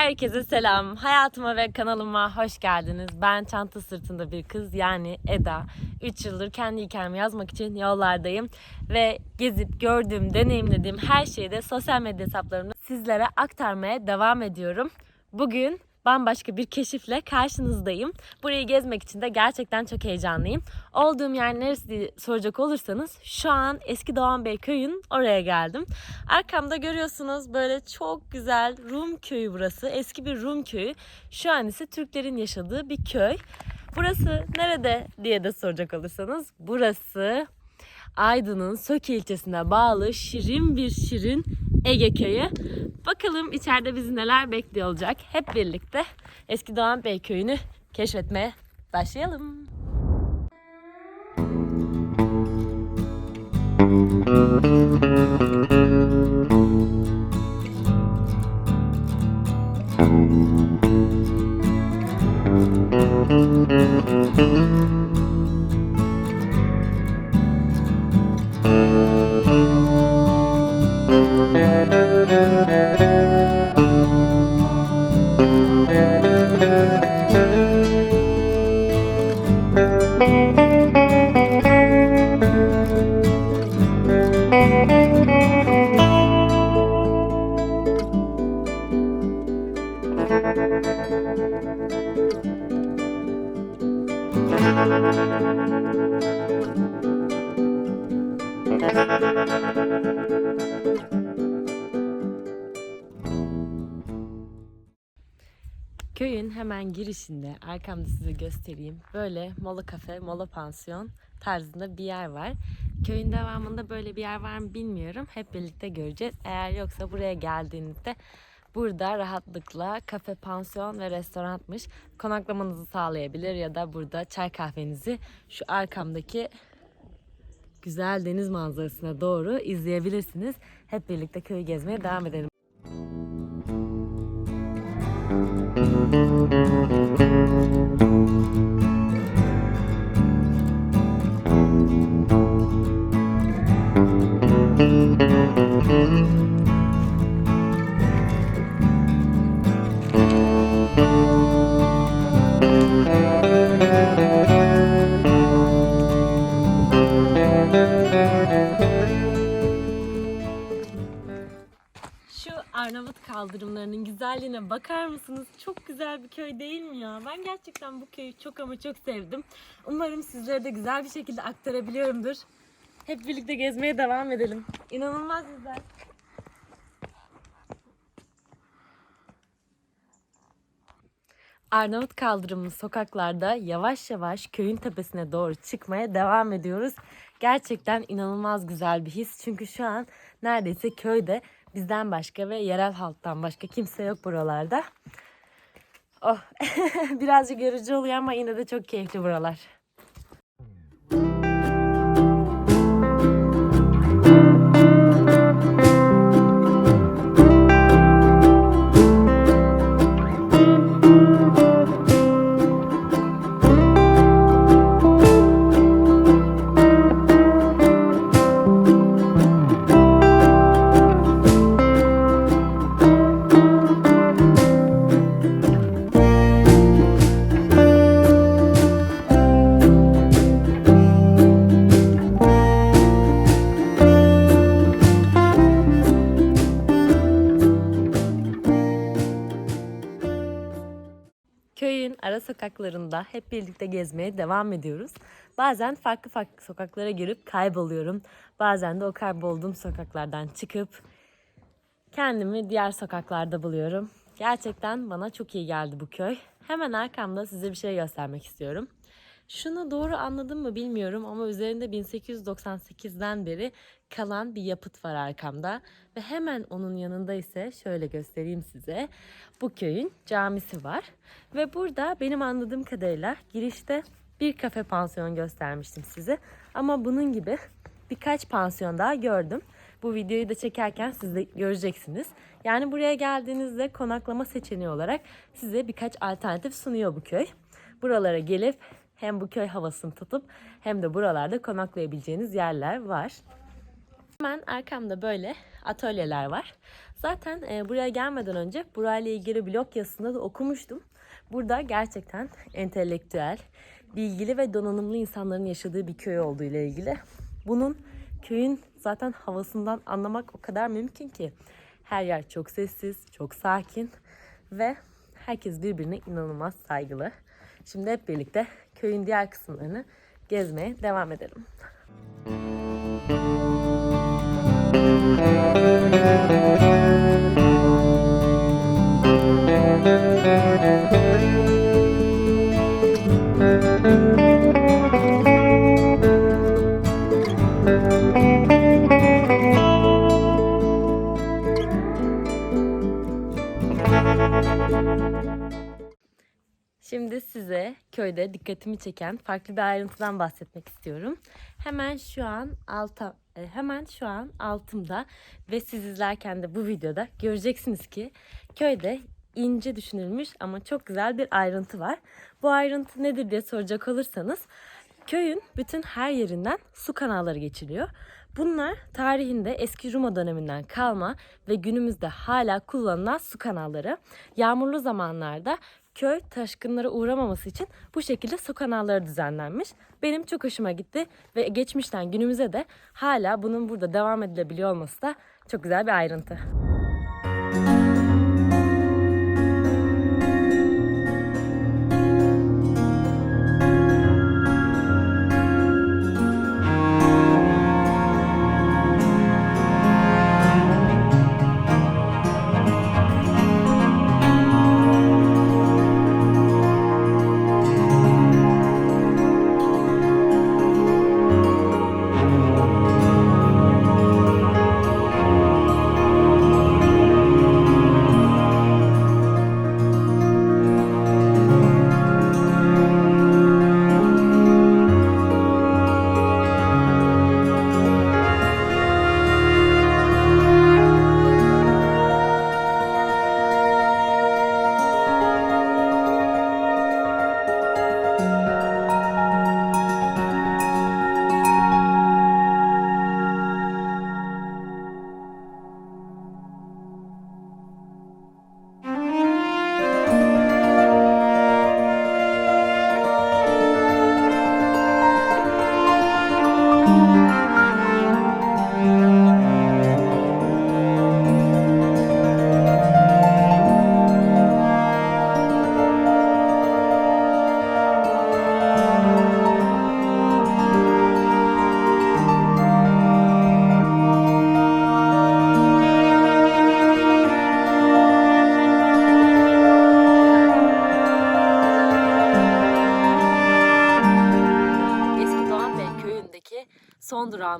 Herkese selam. Hayatıma ve kanalıma hoş geldiniz. Ben çanta sırtında bir kız yani Eda. 3 yıldır kendi hikayemi yazmak için yollardayım. Ve gezip gördüğüm, deneyimlediğim her şeyi de sosyal medya hesaplarımda sizlere aktarmaya devam ediyorum. Bugün bambaşka bir keşifle karşınızdayım. Burayı gezmek için de gerçekten çok heyecanlıyım. Olduğum yer neresi diye soracak olursanız şu an Eski Doğan Bey köyün oraya geldim. Arkamda görüyorsunuz böyle çok güzel Rum köyü burası. Eski bir Rum köyü. Şu an ise Türklerin yaşadığı bir köy. Burası nerede diye de soracak olursanız burası Aydın'ın Söke ilçesine bağlı şirin bir şirin Ege köyü. Bakalım içeride bizi neler bekliyor olacak. Hep birlikte Eski Doğan Bey köyünü keşfetmeye başlayalım. Köyün hemen girişinde arkamda size göstereyim. Böyle mola kafe, mola pansiyon tarzında bir yer var. Köyün devamında böyle bir yer var mı bilmiyorum. Hep birlikte göreceğiz. Eğer yoksa buraya geldiğinizde burada rahatlıkla kafe, pansiyon ve restoranmış. Konaklamanızı sağlayabilir ya da burada çay kahvenizi şu arkamdaki güzel deniz manzarasına doğru izleyebilirsiniz. Hep birlikte köyü gezmeye devam edelim. Güzelliğine bakar mısınız? Çok güzel bir köy değil mi ya? Ben gerçekten bu köyü çok ama çok sevdim. Umarım sizlere de güzel bir şekilde aktarabiliyorumdur. Hep birlikte gezmeye devam edelim. İnanılmaz güzel. Arnavut kaldırımlı sokaklarda yavaş yavaş köyün tepesine doğru çıkmaya devam ediyoruz. Gerçekten inanılmaz güzel bir his. Çünkü şu an neredeyse köyde bizden başka ve yerel halktan başka kimse yok buralarda. Oh, birazcık yorucu oluyor ama yine de çok keyifli buralar. Sokaklarında hep birlikte gezmeye devam ediyoruz. Bazen farklı farklı sokaklara girip kayboluyorum. Bazen de o kaybolduğum sokaklardan çıkıp kendimi diğer sokaklarda buluyorum. Gerçekten bana çok iyi geldi bu köy. Hemen arkamda size bir şey göstermek istiyorum. Şunu doğru anladım mı bilmiyorum ama üzerinde 1898'den beri kalan bir yapıt var arkamda. Ve hemen onun yanında ise şöyle göstereyim size. Bu köyün camisi var. Ve burada benim anladığım kadarıyla girişte bir kafe pansiyon göstermiştim size. Ama bunun gibi birkaç pansiyon daha gördüm. Bu videoyu da çekerken siz de göreceksiniz. Yani buraya geldiğinizde konaklama seçeneği olarak size birkaç alternatif sunuyor bu köy. Buralara gelip hem bu köy havasını tutup hem de buralarda konaklayabileceğiniz yerler var. Hemen arkamda böyle atölyeler var. Zaten e, buraya gelmeden önce burayla ilgili blog yazısında da okumuştum. Burada gerçekten entelektüel, bilgili ve donanımlı insanların yaşadığı bir köy olduğu ile ilgili. Bunun köyün zaten havasından anlamak o kadar mümkün ki. Her yer çok sessiz, çok sakin ve herkes birbirine inanılmaz saygılı. Şimdi hep birlikte köyün diğer kısımlarını gezmeye devam edelim. Şimdi köyde dikkatimi çeken farklı bir ayrıntıdan bahsetmek istiyorum. Hemen şu an alta, e, hemen şu an altımda ve siz izlerken de bu videoda göreceksiniz ki köyde ince düşünülmüş ama çok güzel bir ayrıntı var. Bu ayrıntı nedir diye soracak olursanız köyün bütün her yerinden su kanalları geçiliyor. Bunlar tarihinde eski Roma döneminden kalma ve günümüzde hala kullanılan su kanalları. Yağmurlu zamanlarda köy taşkınlara uğramaması için bu şekilde su kanalları düzenlenmiş. Benim çok hoşuma gitti ve geçmişten günümüze de hala bunun burada devam edilebiliyor olması da çok güzel bir ayrıntı.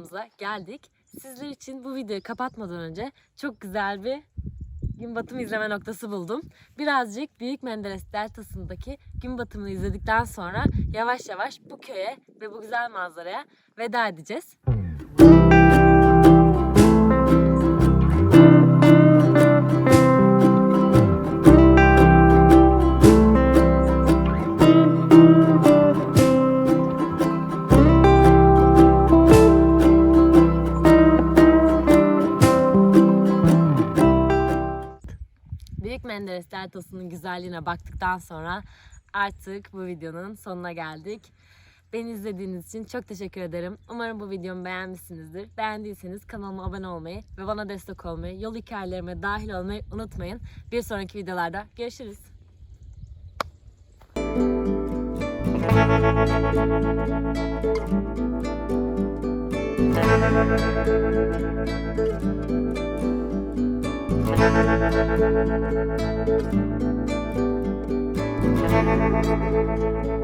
Durağımıza geldik. Sizler için bu videoyu kapatmadan önce çok güzel bir gün batımı izleme noktası buldum. Birazcık Büyük Menderes Deltası'ndaki gün batımını izledikten sonra yavaş yavaş bu köye ve bu güzel manzaraya veda edeceğiz. Deltası'nın güzelliğine baktıktan sonra artık bu videonun sonuna geldik. Beni izlediğiniz için çok teşekkür ederim. Umarım bu videomu beğenmişsinizdir. Beğendiyseniz kanalıma abone olmayı ve bana destek olmayı, yol hikayelerime dahil olmayı unutmayın. Bir sonraki videolarda görüşürüz. Thank you.